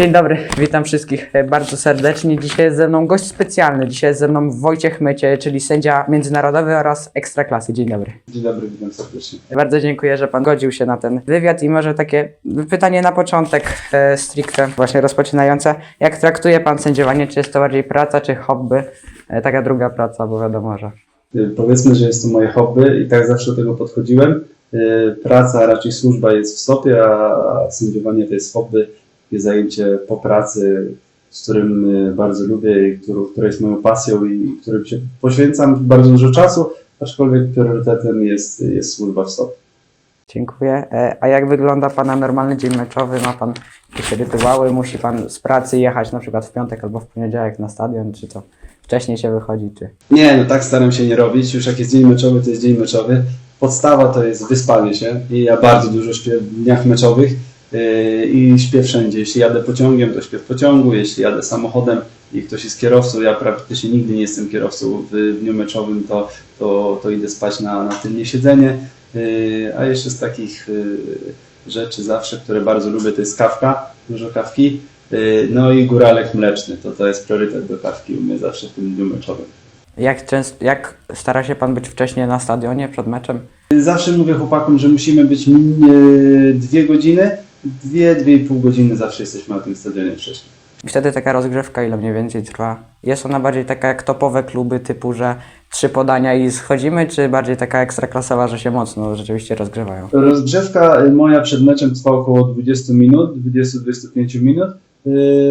Dzień dobry, witam wszystkich e, bardzo serdecznie. Dzisiaj jest ze mną gość specjalny. Dzisiaj jest ze mną Wojciech Mycie, czyli sędzia międzynarodowy oraz ekstraklasy. Dzień dobry. Dzień dobry, witam serdecznie. Bardzo dziękuję, że pan godził się na ten wywiad i może takie pytanie na początek e, stricte właśnie rozpoczynające. Jak traktuje pan sędziowanie? Czy jest to bardziej praca, czy hobby? E, taka druga praca, bo wiadomo, że Y, Powiedzmy, że jest to moje hobby i tak zawsze do tego podchodziłem. Praca, raczej służba jest w stopie, a sędziowanie to jest hobby, takie zajęcie po pracy, z którym y, bardzo lubię i które, jest moją pasją i którym się poświęcam bardzo dużo czasu, aczkolwiek priorytetem jest, jest służba w stopie. dziękuję. E, A jak wygląda pana normalny dzień meczowy? Ma pan jakieś rytuały? Musi pan z pracy jechać na przykład w piątek albo w poniedziałek na stadion, czy to wcześniej się wychodzi, czy... Nie, no tak staram się nie robić. Już jak jest dzień meczowy, to jest dzień meczowy. Podstawa to jest wyspanie się i ja bardzo dużo śpię w dniach meczowych i śpię wszędzie. Jeśli jadę pociągiem, to śpię w pociągu. Jeśli jadę samochodem i ktoś jest kierowcą, ja praktycznie nigdy nie jestem kierowcą w dniu meczowym, to, to, to idę spać na, na tylnie siedzenie. Yy, a jeszcze z takich yy, rzeczy zawsze, które bardzo lubię, to jest kawka, dużo kawki. Yy, No i góralek mleczny, to to jest priorytet do kawki u mnie zawsze w tym dniu meczowym. Jak, często, jak stara się pan być wcześniej na stadionie przed meczem? Zawsze mówię chłopakom, że musimy być minimum dwie godziny, dwie, dwie i pół godziny zawsze jesteśmy na tym stadionie wcześniej. I wtedy taka rozgrzewka ile mniej więcej trwa? Jest ona bardziej taka jak topowe kluby typu, że trzy podania i schodzimy, czy bardziej taka ekstraklasowa, że się mocno rzeczywiście rozgrzewają? Rozgrzewka moja przed meczem trwa około 20 minut, 20-25 minut,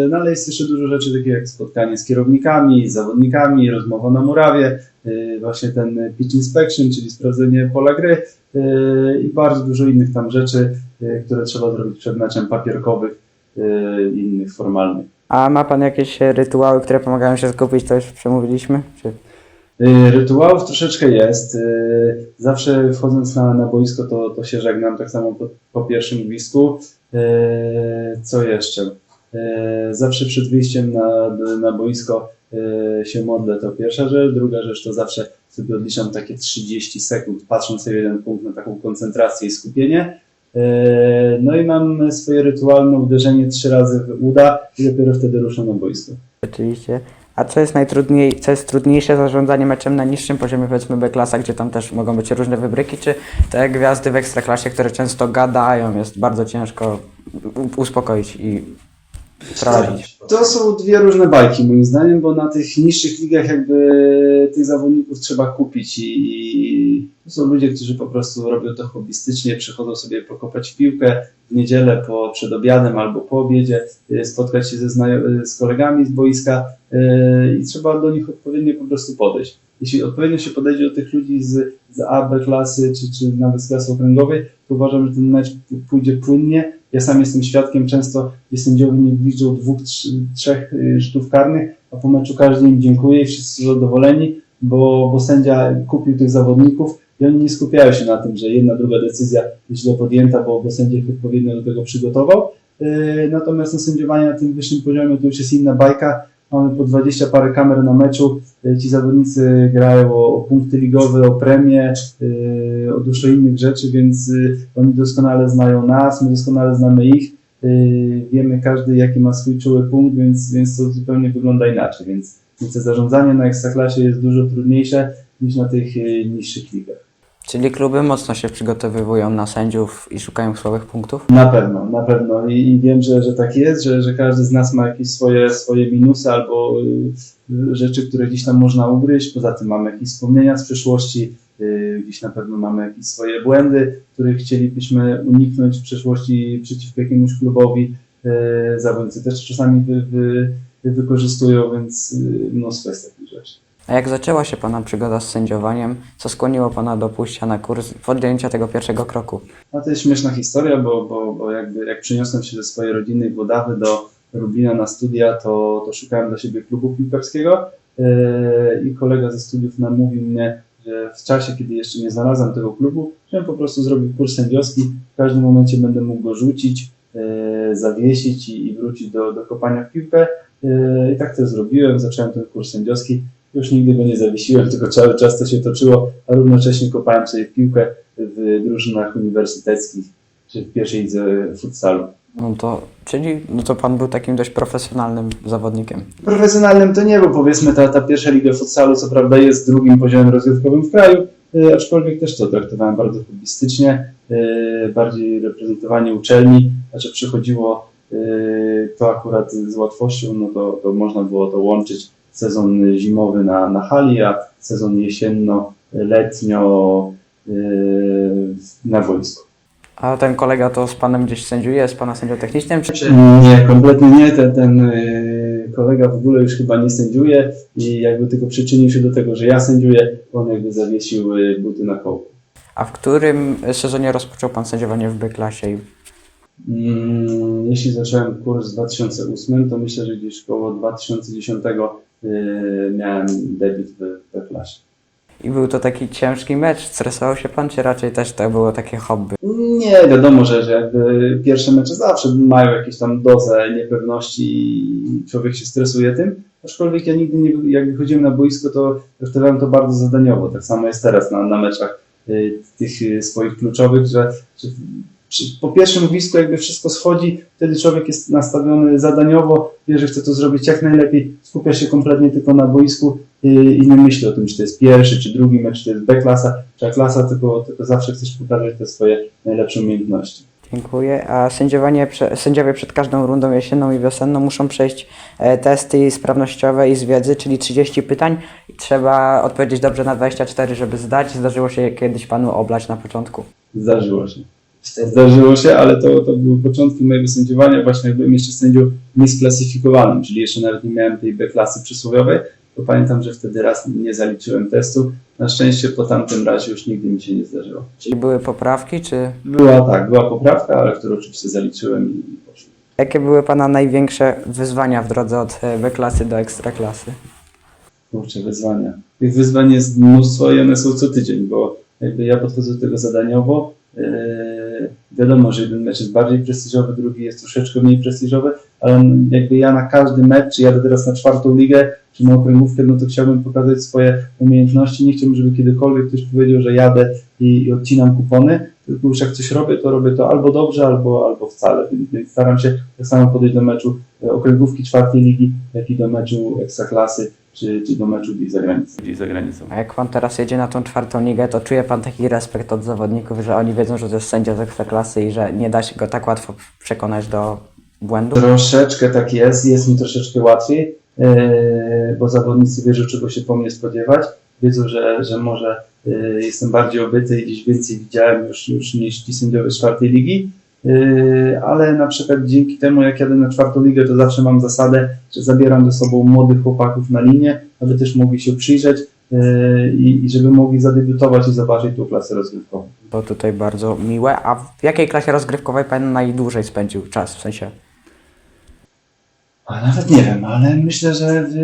no ale jest jeszcze dużo rzeczy takich jak spotkanie z kierownikami, z zawodnikami, rozmowa na murawie, y, właśnie ten pitch inspection, czyli sprawdzenie pola gry y, i bardzo dużo innych tam rzeczy, y, które trzeba zrobić przed meczem papierkowych y, i innych formalnych. A ma pan jakieś rytuały, które pomagają się skupić, to już przemówiliśmy? Czy... Y, Rytuałów troszeczkę jest. Y, Zawsze wchodząc na, na boisko, to, to się żegnam, tak samo po, po pierwszym. Y, Co jeszcze? Y, Zawsze przed wyjściem na, na boisko y, się modlę, to pierwsza rzecz. Druga rzecz to zawsze sobie odliczam takie 30 sekund, patrząc sobie jeden punkt na taką koncentrację i skupienie. Y, No i mam swoje rytualne uderzenie trzy razy w uda i dopiero wtedy ruszam na boisko. Oczywiście. A co jest najtrudniej, co jest trudniejsze zarządzanie meczem na niższym poziomie, powiedzmy B-klasa, gdzie tam też mogą być różne wybryki, czy te gwiazdy w ekstraklasie, które często gadają, jest bardzo ciężko uspokoić i prowadzić? To są dwie różne bajki moim zdaniem, bo na tych niższych ligach jakby tych zawodników trzeba kupić i, i to są ludzie, którzy po prostu robią to hobbystycznie, przychodzą sobie pokopać piłkę w niedzielę po, przed obiadem albo po obiedzie, y, spotkać się ze y, z kolegami z boiska y, i trzeba do nich odpowiednio po prostu podejść. Jeśli odpowiednio się podejdzie do tych ludzi z, z A, B klasy czy, czy nawet z klasy okręgowej, to uważam, że ten mecz pójdzie płynnie. Ja sam jestem świadkiem często, sędziowie nie liczą dwóch, trzy, trzech y, rzutów karnych, a po meczu każdy im dziękuje i wszyscy zadowoleni, bo, bo sędzia kupił tych zawodników i oni nie skupiają się na tym, że jedna, druga decyzja jest źle podjęta, bo, bo sędzia ich odpowiednio do tego przygotował. Yy, Natomiast no, sędziowanie na tym wyższym poziomie to już jest inna bajka. Mamy po 20 parę kamer na meczu. Yy, Ci zawodnicy grają o, o punkty ligowe, o premie, yy, o dużo innych rzeczy, więc yy, oni doskonale znają nas, my doskonale znamy ich. Wiemy każdy, jaki ma swój czuły punkt, więc, więc to zupełnie wygląda inaczej. Więc, więc zarządzanie na ekstraklasie jest dużo trudniejsze niż na tych niższych ligach. Czyli kluby mocno się przygotowywują na sędziów i szukają słabych punktów? Na pewno, na pewno. I, i wiem, że, że tak jest, że, że każdy z nas ma jakieś swoje, swoje minusy albo y, rzeczy, które gdzieś tam można ugryźć. Poza tym mamy jakieś wspomnienia z przeszłości, y, gdzieś na pewno mamy jakieś swoje błędy, których chcielibyśmy uniknąć w przeszłości przeciwko jakiemuś klubowi. Y, zawodnicy też czasami wy, wy, wykorzystują, więc y, mnóstwo jest takich rzeczy. A jak zaczęła się Pana przygoda z sędziowaniem? Co skłoniło Pana do pójścia na kurs, podjęcia tego pierwszego kroku? No to jest śmieszna historia, bo, bo, bo jakby jak przeniosłem się ze swojej rodziny Włodawy do Lublina na studia, to, to szukałem dla siebie klubu piłkarskiego yy, i kolega ze studiów namówił mnie, że w czasie, kiedy jeszcze nie znalazłem tego klubu, żebym po prostu zrobił kurs sędziowski, w każdym momencie będę mógł go rzucić, yy, zawiesić i, i wrócić do, do kopania w piłkę. Yy, I tak to zrobiłem, zacząłem ten kurs sędziowski. Już nigdy go nie zawiesiłem, tylko cały czas to się toczyło, a równocześnie kopałem sobie piłkę w drużynach uniwersyteckich czy w pierwszej lidze futsalu. No to, czyli no to pan był takim dość profesjonalnym zawodnikiem. Profesjonalnym to nie, bo powiedzmy ta, ta pierwsza liga futsalu co prawda jest drugim poziomem rozgrywkowym w kraju, e, aczkolwiek też to traktowałem bardzo hobbystycznie, e, bardziej reprezentowanie uczelni, znaczy przychodziło e, to akurat z łatwością, no to, to można było to łączyć sezon zimowy na, na hali, a sezon jesienno-letnio e, na wojsku. A ten kolega to z panem gdzieś sędziuje, jest pana sędzią technicznym, czy... Nie, kompletnie nie. Ten, ten y, kolega w ogóle już chyba nie sędziuje i jakby tylko przyczynił się do tego, że ja sędziuję, on jakby zawiesił y, buty na kołku. A w którym sezonie rozpoczął pan sędziowanie w B-klasie? Mm, jeśli zacząłem kurs w 2008, to myślę, że gdzieś koło 2010 y, miałem debiut w, klasie. I był to taki ciężki mecz, stresował się pan, czy raczej też to było takie hobby? Nie, wiadomo, że, że jakby pierwsze mecze zawsze mają jakieś tam dozę niepewności i człowiek się stresuje tym. Aczkolwiek ja nigdy nie, jak wychodziłem na boisko, to traktowałem to bardzo zadaniowo. Tak samo jest teraz na, na meczach y, tych y, swoich kluczowych, że, że po pierwszym gwizdku jakby wszystko schodzi, wtedy człowiek jest nastawiony zadaniowo, wie, że chce to zrobić jak najlepiej, skupia się kompletnie tylko na boisku i nie myśli o tym, czy to jest pierwszy, czy drugi mecz, czy to jest B-klasa, czy A-klasa, tylko, tylko zawsze chcesz pokazać te swoje najlepsze umiejętności. Dziękuję. A sędziowanie, sędziowie przed każdą rundą jesienną i wiosenną muszą przejść e, testy sprawnościowe i z wiedzy, czyli 30 pytań i trzeba odpowiedzieć dobrze na 24, żeby zdać. Zdarzyło się kiedyś panu oblać na początku. Zdarzyło się. Zdarzyło się, ale to, to były początki mojego sędziowania, właśnie jak byłem jeszcze sędzią niesklasyfikowanym, czyli jeszcze nawet nie miałem tej B-klasy przysłowiowej, to pamiętam, że wtedy raz nie zaliczyłem testu. Na szczęście po tamtym razie już nigdy mi się nie zdarzyło. Czyli były poprawki, czy Była tak, była poprawka, ale którą oczywiście zaliczyłem i poszło. jakie były pana największe wyzwania w drodze od e, B-klasy do ekstraklasy? Kurczę, wyzwania. Tych wyzwań jest mnóstwo i one są co tydzień, bo jakby ja podchodzę do tego zadaniowo. Yy, wiadomo, że jeden mecz jest bardziej prestiżowy, drugi jest troszeczkę mniej prestiżowy, ale jakby ja na każdy mecz, czy jadę teraz na czwartą ligę, czy na okręgówkę, no to chciałbym pokazać swoje umiejętności. Nie chciałbym, żeby kiedykolwiek ktoś powiedział, że jadę i, i odcinam kupony, tylko już jak coś robię, to robię to albo dobrze, albo, albo wcale. Więc, więc staram się tak samo podejść do meczu e, okręgówki czwartej ligi, jak i do meczu ekstraklasy, czy, czy do meczu gdzieś za granicą. gdzieś za granicą. A jak pan teraz jedzie na tą czwartą ligę, to czuje pan taki respekt od zawodników, że oni wiedzą, że to jest sędzia z ekstraklasy i że nie da się go tak łatwo przekonać do błędu? Troszeczkę tak jest, jest mi troszeczkę łatwiej, e, bo zawodnicy wiedzą, czego się po mnie spodziewać. Wiedzą, że, że może e, jestem bardziej obyty i gdzieś więcej widziałem już, już niż ci sędziowie z czwartej ligi. E, Ale na przykład dzięki temu, jak jadę na czwartą ligę, to zawsze mam zasadę, że zabieram ze sobą młodych chłopaków na linię, aby też mogli się przyjrzeć e, i, i żeby mogli zadebiutować i zobaczyć tą klasę rozgrywkową. To tutaj bardzo miłe. A w jakiej klasie rozgrywkowej pan najdłużej spędził czas? W sensie A nawet nie wiem, ale myślę, że w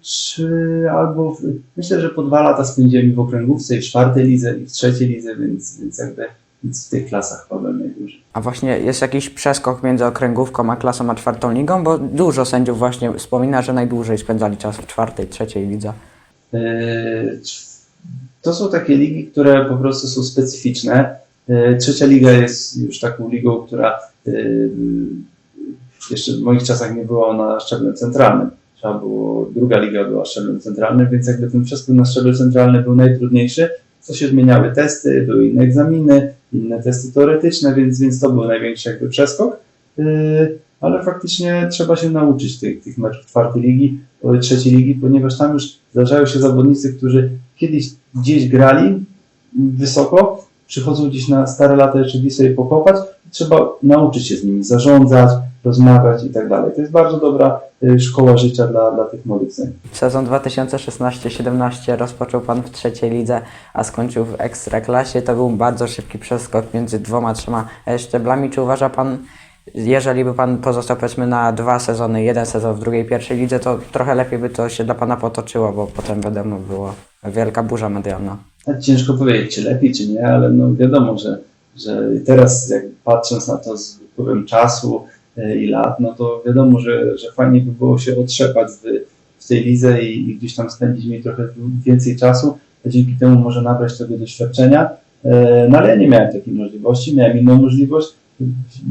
trzy albo w, myślę, że po dwa lata spędziłem w okręgówce i w czwartej lidze i w trzeciej lidze, więc, więc jakby więc w tych klasach chyba najdłużej. A właśnie jest jakiś przeskok między okręgówką a klasą a czwartą ligą? Bo dużo sędziów właśnie wspomina, że najdłużej spędzali czas w czwartej, trzeciej lidze. Yy, To są takie ligi, które po prostu są specyficzne. Yy, Trzecia liga jest już taką ligą, która yy, jeszcze w moich czasach nie była na szczeblu centralnym. Trzeba było, druga liga była szczeblem centralnym, więc jakby ten przeskok na szczebel centralny był najtrudniejszy. Co się zmieniały testy, były inne egzaminy, inne testy teoretyczne, więc, więc to był największy jakby przeskok. Yy, ale faktycznie trzeba się nauczyć tych, tych meczów czwartej ligi, e, trzeciej ligi, ponieważ tam już zdarzają się zawodnicy, którzy kiedyś gdzieś grali wysoko, przychodzą gdzieś na stare lata jeszcze gdzieś sobie pokopać trzeba nauczyć się z nimi zarządzać, rozmawiać i tak dalej. To jest bardzo dobra e, szkoła życia dla, dla tych młodych sędziów. Sezon 2016-17 rozpoczął pan w trzeciej lidze, a skończył w ekstraklasie. To był bardzo szybki przeskok między dwoma, trzema szczeblami. Czy uważa pan, jeżeli by pan pozostał powiedzmy na dwa sezony, jeden sezon w drugiej, pierwszej lidze, to trochę lepiej by to się dla pana potoczyło, bo potem wiadomo była wielka burza medialna. Ciężko powiedzieć, czy lepiej, czy nie, ale no wiadomo, że, że teraz jak patrząc na to z upływem czasu i lat, no to wiadomo, że, że fajnie by było się otrzepać w, w tej lidze i, i gdzieś tam spędzić niej trochę więcej czasu, a dzięki temu może nabrać tego doświadczenia. E, No ale ja nie miałem takiej możliwości, miałem inną możliwość,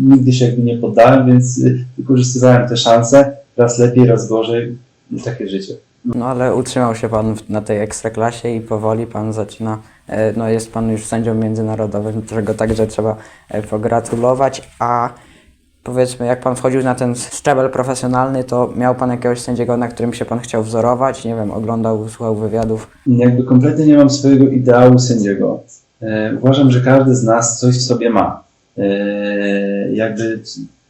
nigdy się jakby nie poddałem, więc y, wykorzystywałem te szanse, raz lepiej, raz gorzej, i takie życie. No ale utrzymał się pan na tej ekstraklasie i powoli pan zaczyna, e, no jest pan już sędzią międzynarodowym, czego także trzeba e, pogratulować, a powiedzmy jak pan wchodził na ten szczebel profesjonalny, to miał pan jakiegoś sędziego, na którym się pan chciał wzorować, nie wiem, oglądał, słuchał wywiadów. Jakby kompletnie nie mam swojego ideału sędziego. E, uważam, że każdy z nas coś w sobie ma. E, jakby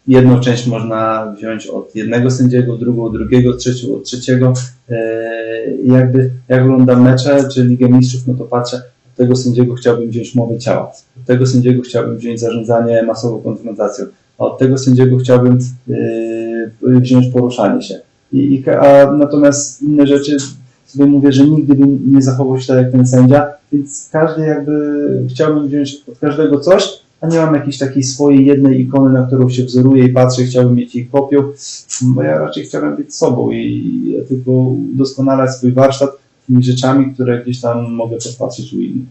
jedną część można wziąć od jednego sędziego, drugą od drugiego, trzecią od trzeciego. E, jakby jak oglądam mecze czy Ligę Mistrzów, no to patrzę, od tego sędziego chciałbym wziąć mowę ciała, od tego sędziego chciałbym wziąć zarządzanie masową konfrontacją, od tego sędziego chciałbym e, wziąć poruszanie się. I, a natomiast inne rzeczy sobie mówię, że nigdy bym nie zachował się tak jak ten sędzia, więc każdy jakby chciałbym wziąć od każdego coś, a nie mam jakiejś takiej swojej jednej ikony, na którą się wzoruję i patrzę, chciałbym mieć jej kopię, bo ja raczej chciałem być sobą i ja tylko udoskonalać swój warsztat tymi rzeczami, które gdzieś tam mogę podpatrzeć u innych.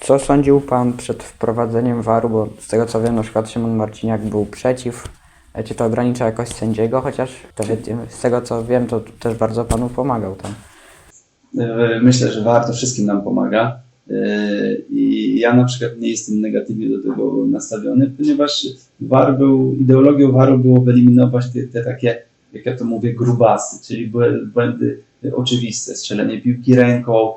Co sądził pan przed wprowadzeniem waru, bo z tego co wiem, na przykład Szymon Marciniak był przeciw, E, czy to ogranicza jakoś sędziego, chociaż to z tego co wiem, to też bardzo panu pomagał tam. E, Myślę, że warto wszystkim nam pomaga. E, I ja na przykład nie jestem negatywnie do tego nastawiony, ponieważ VAR był, ideologią VAR-u było wyeliminować te, te takie, jak ja to mówię, grubasy, czyli błę- błędy oczywiste, strzelenie piłki ręką,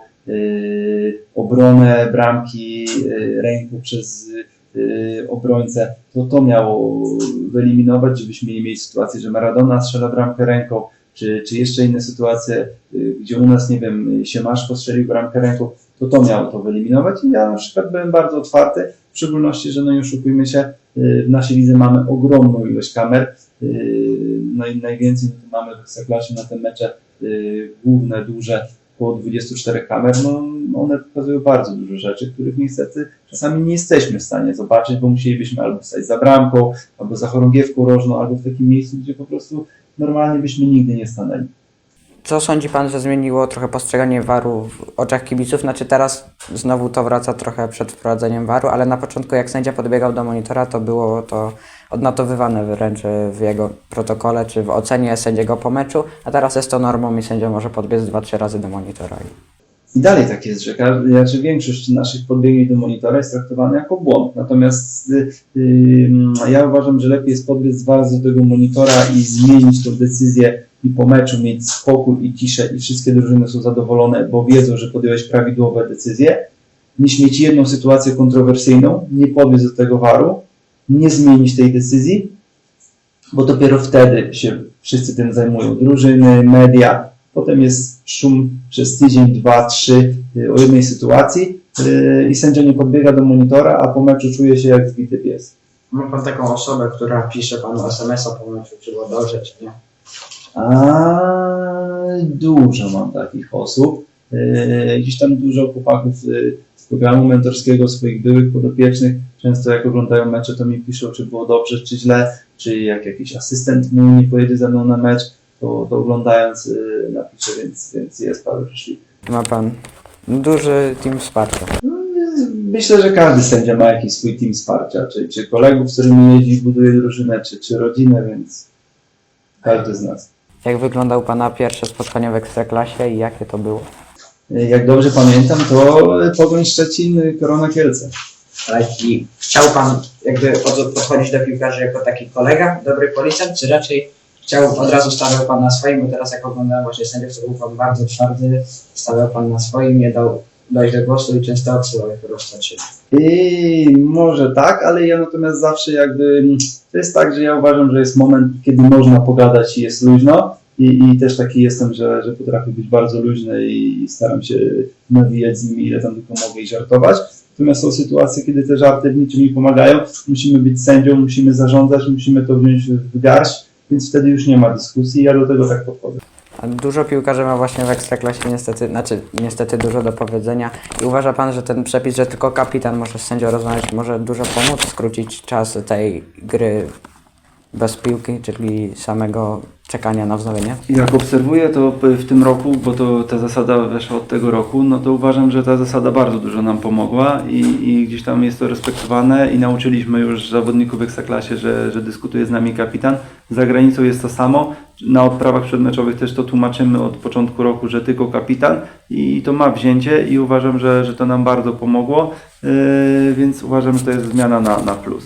obronę bramki e, ręką przez e, obrońcę, to to miało wyeliminować, żebyśmy nie mieli sytuacji, że Maradona strzela bramkę ręką, czy, czy jeszcze inne sytuacje, y, gdzie u nas, nie wiem, Siemaszko strzelił bramkę ręką, to to miało to wyeliminować. I ja na przykład byłem bardzo otwarty, w szczególności, że no nie oszukujmy się, y, w naszej lidze mamy ogromną ilość kamer, y, no i najwięcej mamy w Ekstraklasie na te mecze y, główne, duże, około 24 kamer, no one pokazują bardzo dużo rzeczy, których niestety czasami nie jesteśmy w stanie zobaczyć, bo musielibyśmy albo stać za bramką, albo za chorągiewką rożną, albo w takim miejscu, gdzie po prostu normalnie byśmy nigdy nie stanęli. Co sądzi pan, że zmieniło trochę postrzeganie waru w oczach kibiców? Znaczy teraz znowu to wraca trochę przed wprowadzeniem waru, ale na początku jak sędzia podbiegał do monitora, to było to odnotowywane wręcz w jego protokole czy w ocenie sędziego po meczu, a teraz jest to normą i sędzia może podbiec dwa, trzy razy do monitora. I dalej tak jest, że każdy, znaczy większość naszych podbiegnięć do monitora jest traktowana jako błąd. Natomiast y, y, ja uważam, że lepiej jest podbiec dwa razy do tego monitora i zmienić tą decyzję i po meczu mieć spokój i ciszę i wszystkie drużyny są zadowolone, bo wiedzą, że podjąłeś prawidłowe decyzje, niż mieć jedną sytuację kontrowersyjną, nie podbiec do tego waru, nie zmienić tej decyzji, bo dopiero wtedy się wszyscy tym zajmują. Drużyny, media, potem jest szum przez tydzień, dwa, trzy y, o jednej sytuacji y, i sędzia nie podbiega do monitora, a po meczu czuje się jak zbity pies. Ma pan taką osobę, która pisze panu SMS-a po meczu, czy było dobrze, czy nie? A dużo mam takich osób. Y, Gdzieś tam dużo chłopaków y, z programu mentorskiego, swoich byłych podopiecznych, często jak oglądają mecze, to mi piszą, czy było dobrze, czy źle, czy jak jakiś asystent mój nie pojedzie ze mną na mecz, to, to oglądając y, napisze, więc, więc jest paru życzliwych. Ma pan duży team wsparcia. Myślę, że każdy sędzia ma jakiś swój team wsparcia, czy, czy kolegów, z którymi jeździ, buduje drużynę, czy, czy rodzinę, więc każdy z nas. Jak wyglądał pana pierwsze spotkanie w Ekstraklasie i jakie to było? Jak dobrze pamiętam, to Pogoń Szczecin, Korona Kielce. Ale i chciał pan jakby od- podchodzić do piłkarzy jako taki kolega, dobry policjant, czy raczej chciał, od razu stawiał pan na swoim, bo teraz jak oglądałem właśnie sędziów, to był pan bardzo twardy, stawiał pan na swoim, nie dał do głosu i prostu od siebie. I może tak, ale ja natomiast zawsze jakby, to jest tak, że ja uważam, że jest moment, kiedy można pogadać i jest luźno i, i też taki jestem, że, że potrafię być bardzo luźny i staram się nawijać z nimi ile tam tylko mogę i żartować. Natomiast są sytuacje, kiedy te żarty w niczym nie pomagają. Musimy być sędzią, musimy zarządzać, musimy to wziąć w garść, więc wtedy już nie ma dyskusji. Ja do tego tak podchodzę. Dużo piłkarzy ma właśnie w Ekstraklasie niestety, znaczy niestety dużo do powiedzenia. I uważa pan, że ten przepis, że tylko kapitan może z sędzią rozmawiać, może dużo pomóc skrócić czas tej gry bez piłki, czyli samego czekania na wznowienie? Jak obserwuję to w tym roku, bo to ta zasada weszła od tego roku, no to uważam, że ta zasada bardzo dużo nam pomogła i, i gdzieś tam jest to respektowane i nauczyliśmy już zawodników w Ekstraklasie, że, że dyskutuje z nami kapitan. Za granicą jest to samo. Na odprawach przedmeczowych też to tłumaczymy od początku roku, że tylko kapitan i to ma wzięcie i uważam, że, że to nam bardzo pomogło, yy, więc uważam, że to jest zmiana na, na plus.